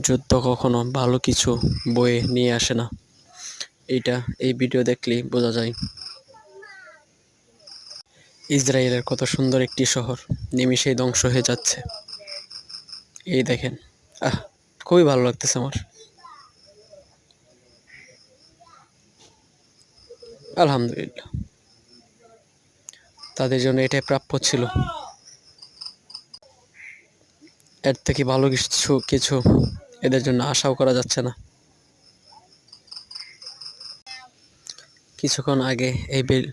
যুদ্ধ কখনো ভালো কিছু বয়ে নিয়ে আসে না। এটা এই ভিডিও দেখলেই বোঝা যায়। ইসরায়েলের কত সুন্দর একটি শহর, নিমিষেই ধ্বংস হয়ে যাচ্ছে। এই দেখেন, আহ, খুবই ভালো লাগতেছে আমার। আলহামদুলিল্লাহ। তাদের জন্য এটাই প্রাপ্য ছিল। এর থেকে ভালো কিছু কিছু এদের জন্য আশাও করা যাচ্ছে না। কিছুক্ষণ আগে এই বিল